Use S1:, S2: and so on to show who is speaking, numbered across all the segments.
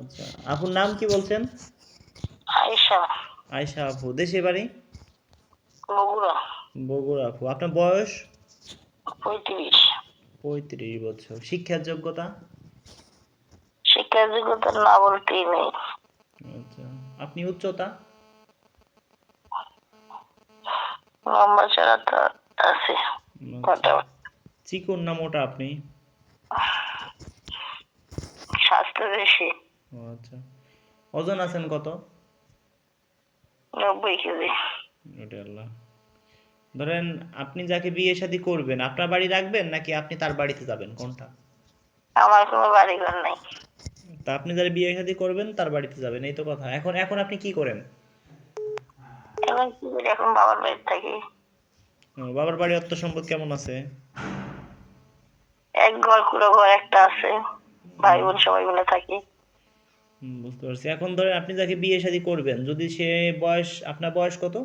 S1: আচ্ছা আপুর নাম কি বলছেন?
S2: আয়েশা।
S1: আয়শা আপু দেশে বাড়ি?
S2: বগুড়া।
S1: বগুড়া আপু আপনার বয়স?
S2: পঁয়ত্রিশ।
S1: পঁয়ত্রিশ বছর শিক্ষার যোগ্যতা?
S2: শিক্ষার যোগ্যতা না বলতেই নেই।
S1: আচ্ছা আপনি উচ্চতা?
S2: লম্বা চড়া তো আছে
S1: আচ্ছা। চিকন না মোটা আপনি?
S2: স্বাস্থ্য বেশি।
S1: ও আচ্ছা। ওজন আছেন কত?
S2: নব্বই কেজি।
S1: ওটা আল্লাহ। ধরেন আপনি যাকে বিয়ে শাদী করবেন আপনার বাড়ি রাখবেন নাকি আপনি তার বাড়িতে যাবেন? কোনটা?
S2: আমার কোনো বাড়িঘর নাই।
S1: তা আপনি যারা বিয়ে শাদী করবেন তার বাড়িতে যাবেন এই তো কথা। এখন এখন আপনি কি করেন?
S2: এখন কি করি? এখন বাবার বাড়িতে থাকি।
S1: ও, বাবার বাড়ি অর্থ সম্পদ কেমন আছে?
S2: এক ঘর কুড়ো ঘর একটা আছে। ভাই বোন সবাই মিলে থাকি।
S1: বুঝতে পারছি। এখন ধরেন আপনি যাকে বিয়ে শাদী করবেন যদি সে বয়স আপনার বয়স কত?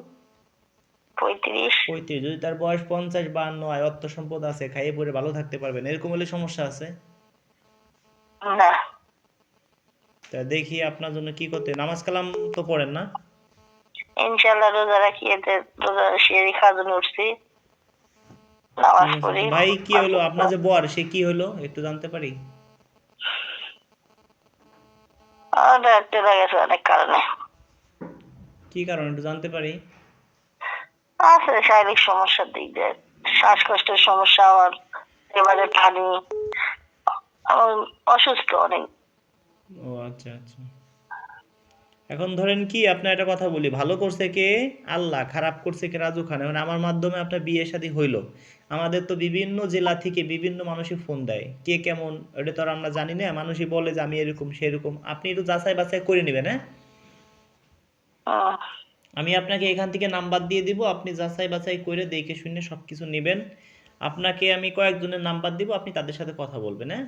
S2: পঁয়ত্রিশ।
S1: পঁয়ত্রিশ। যদি তার বয়স পঞ্চাশ বান্ন আয় অর্থ সম্পদ আছে খাইয়ে পরে ভালো থাকতে পারবেন এরকম হলে সমস্যা আছে?
S2: না।
S1: তা দেখি আপনার জন্য কি করতে নামাজ কালাম তো পড়েন না?
S2: ইনশাল্লাহ রোজা রাখি এতে রোজা শিয়ারি খাওয়ার উঠছি। নামাজ পড়ি।
S1: ভাই কি হলো? আপনার যে বর সে কি হলো? একটু জানতে পারি?
S2: গেছে অনেক কারণে।
S1: কি কারণ একটু জানতে পারি?
S2: আছে শারীরিক সমস্যার দিক দিয়ে। শ্বাসকষ্টের সমস্যা আমার এবারে পানি। অসুস্থ অনেক।
S1: ও আচ্ছা আচ্ছা। এখন ধরেন কি আপনার একটা কথা বলি ভালো করছে কে? আল্লাহ খারাপ করছে কে? রাজু খান। এখন আমার মাধ্যমে আপনার বিয়ে শাদী হইল। আমাদের তো বিভিন্ন জেলা থেকে বিভিন্ন মানুষই ফোন দেয়। কে কেমন এটা তো আর আমরা জানি না। মানুষই বলে যে আমি এরকম সেরকম। আপনি একটু যাচাই বাছাই করে নেবেন হ্যাঁ? আমি আপনাকে এখান থেকে নাম্বার দিয়ে দিব। আপনি যাচাই বাছাই করে দেখে শুনে সব কিছু নেবেন। আপনাকে আমি কয়েকজনের নাম্বার দিব। আপনি তাদের সাথে কথা বলবেন হ্যাঁ?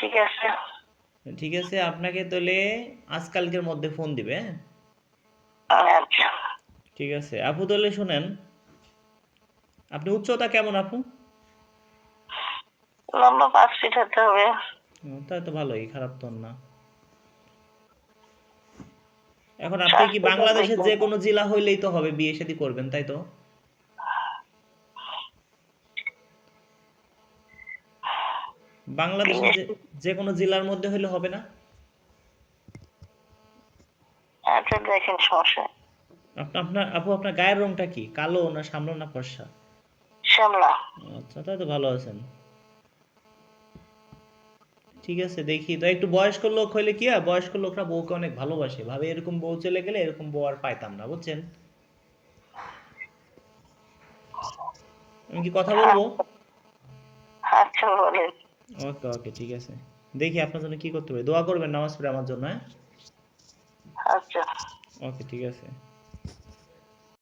S2: ঠিক আছে।
S1: ঠিক আছে আপনাকে তাহলে আজকালকের মধ্যে ফোন দিবে হ্যাঁ?
S2: আচ্ছা।
S1: ঠিক আছে আপু তাহলে শুনেন আপনি উচ্চতা কেমন আপু?
S2: লম্বা পাঁচ ফিট হতে হবে।
S1: তো ভালোই খারাপ তো না। এখন আপনি কি বাংলাদেশের যে কোনো জেলা হইলেই তো হবে বিয়ে শাদী করবেন তাই তো? বাংলাদেশের যে কোনো জেলার মধ্যে হইলে হবে না?
S2: আচ্ছা দেখেন সমস্যা।
S1: আপনার আপু আপনার গায়ের রংটা কি? কালো না সামলা না ফর্সা?
S2: শ্যামলা
S1: আচ্ছা তাই তো ভালো আছেন। ঠিক আছে দেখি। তো একটু বয়স্ক লোক হইলে কি হয়? বয়স্ক লোকরা বউকে অনেক ভালোবাসে। ভাবে এরকম বউ চলে গেলে এরকম বউ আর পাইতাম না বুঝছেন? আমি কি কথা বলব?
S2: আচ্ছা বলেন।
S1: ওকে ওকে ঠিক আছে। দেখি আপনার জন্য কি করতে পারি। দোয়া করবেন নামাজ পড়ে আমার জন্য হ্যাঁ?
S2: আচ্ছা।
S1: ওকে ঠিক আছে।